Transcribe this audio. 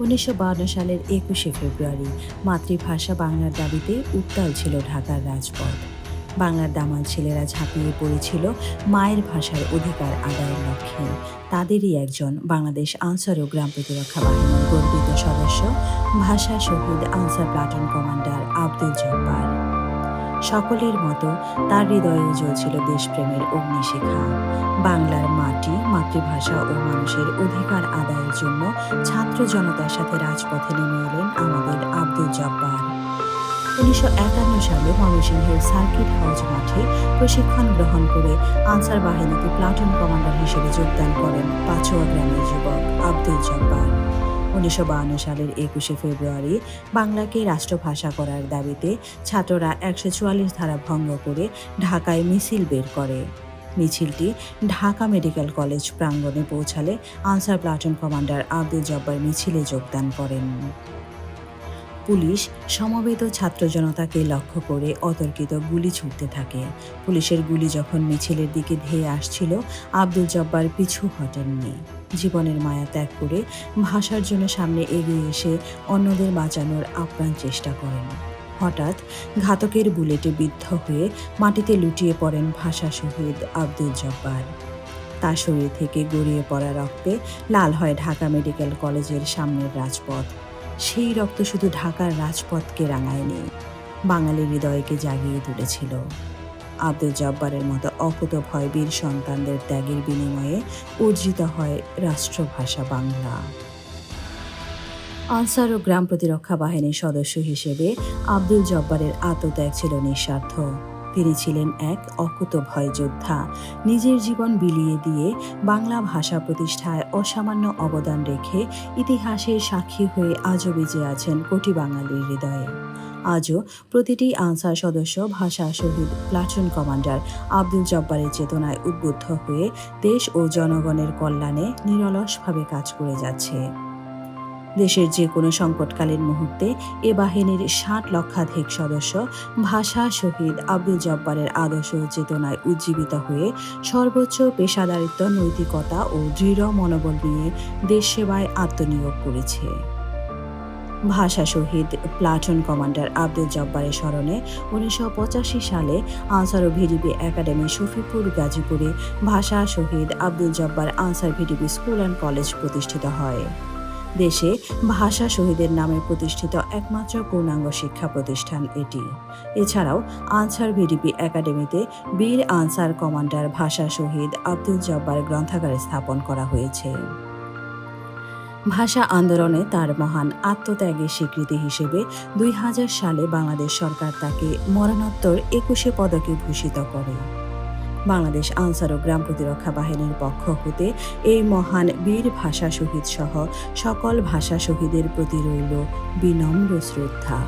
উনিশশো সালের একুশে ফেব্রুয়ারি মাতৃভাষা বাংলার দাবিতে উত্তাল ছিল ঢাকার রাজপথ। বাংলার দামাল ছেলেরা ঝাঁপিয়ে পড়েছিল মায়ের ভাষার অধিকার আদায়ের লক্ষ্যে। তাদেরই একজন বাংলাদেশ আনসার ও গ্রাম প্রতিরক্ষা বাহিনীর গর্বিত সদস্য, ভাষা শহীদ আনসার প্লাটুন কমান্ডার আব্দুল জব্বার। সকলের মতো তার হৃদয়ে জ্বলছিল দেশপ্রেমের অগ্নিশিখা। বাংলার মাটি, মাতৃভাষা ও মানুষের অধিকার আদায়ের জন্য ছাত্র জনতার সাথে রাজপথে নেমে এলেন আমাদের আব্দুল জব্বার। উনিশশো একান্ন সালে ময়মনসিংহের সার্কিট হাউস মাঠে প্রশিক্ষণ গ্রহণ করে আনসার বাহিনীতে প্লাটুন কমান্ডার হিসেবে যোগদান করেন পাচুয়া গ্রামের যুবক আব্দুল জব্বার। উনিশশো সালের একুশে ফেব্রুয়ারি বাংলাকে রাষ্ট্রভাষা করার দাবিতে ছাত্ররা একশো চুয়াল্লিশ ধারা ভঙ্গ করে ঢাকায় মিছিল বের করে। মিছিলটি ঢাকা মেডিকেল কলেজ প্রাঙ্গণে পৌঁছালে আনসার প্লাটুন কমান্ডার আব্দুল জব্বার মিছিলে যোগদান করেন। পুলিশ সমবেত ছাত্র জনতাকে লক্ষ্য করে অতর্কিত গুলি ছুটতে থাকে। পুলিশের গুলি যখন মিছিলের দিকে ধেয়ে আসছিল, আব্দুল জব্বার পিছু হটেননি। জীবনের মায়া ত্যাগ করে ভাষার জন্য সামনে এগিয়ে এসে অন্যদের বাঁচানোর আপ্রাণ চেষ্টা করেন। হঠাৎ ঘাতকের বুলেটে বিদ্ধ হয়ে মাটিতে লুটিয়ে পড়েন ভাষা শহীদ আব্দুল জব্বার। তার শরীর থেকে গড়িয়ে পড়া রক্তে লাল হয় ঢাকা মেডিকেল কলেজের সামনের রাজপথ। সেই রক্ত শুধু ঢাকার রাজপথকে রাঙায়নি, বাঙালির হৃদয়কে জাগিয়ে তুলেছিল। আব্দুল জব্বারের মতো অকুত ভয় বীর সন্তানদের ত্যাগের বিনিময়ে অর্জিত হয় রাষ্ট্রভাষা বাংলা। আনসার ও গ্রাম প্রতিরক্ষা বাহিনীর সদস্য হিসেবে আব্দুল জব্বারের আত্মত্যাগ ছিল নিঃস্বার্থ। তিনি ছিলেন এক অকুত ভয় যোদ্ধা। নিজের জীবন বিলিয়ে দিয়ে বাংলা ভাষা প্রতিষ্ঠায় অসামান্য অবদান রেখে ইতিহাসের সাক্ষী হয়ে আজও বেঁচে আছেন কোটি বাঙালির হৃদয়ে। আজও প্রতিটি আনসার সদস্য ভাষা শহীদ প্লাটুন কমান্ডার আব্দুল জব্বারের চেতনায় উদ্বুদ্ধ হয়ে দেশ ও জনগণের কল্যাণে নিরলসভাবে কাজ করে যাচ্ছে। দেশের যে কোনো সংকটকালীন মুহূর্তে এ বাহিনীর ষাট লক্ষাধিক সদস্য ভাষা শহীদ আব্দুল জব্বারের আদর্শ চেতনায় উজ্জীবিত হয়ে সর্বোচ্চ পেশাদারিত্ব, নৈতিকতা ও দৃঢ় মনোবল নিয়ে দেশ সেবায় আত্মনিয়োগ করেছে। ভাষা শহীদ প্লাটুন কমান্ডার আব্দুল জব্বারের স্মরণে উনিশশো পঁচাশি সালে আনসার ও ভিডিপি একাডেমি শফিপুর গাজীপুরে ভাষা শহীদ Abdul Jabbar Ansar VDP school and college প্রতিষ্ঠিত হয়। দেশে ভাষা শহীদের নামে প্রতিষ্ঠিত একমাত্র পূর্ণাঙ্গ শিক্ষা প্রতিষ্ঠান এটি। এছাড়াও আনসার ভিডিপি একাডেমিতে বীর আনসার কমান্ডার ভাষা শহীদ আব্দুল জব্বার গ্রন্থাগার স্থাপন করা হয়েছে। ভাষা আন্দোলনে তার মহান আত্মত্যাগের স্বীকৃতি হিসেবে দুই হাজার সালে বাংলাদেশ সরকার তাকে মরণোত্তর একুশে পদকে ভূষিত করে। বাংলাদেশ আনসার ও গ্রাম প্রতিরক্ষা বাহিনীর পক্ষ হতে এই মহান বীর ভাষা শহীদ সহ সকল ভাষা শহীদের প্রতি রইল বিনম্র শ্রদ্ধা।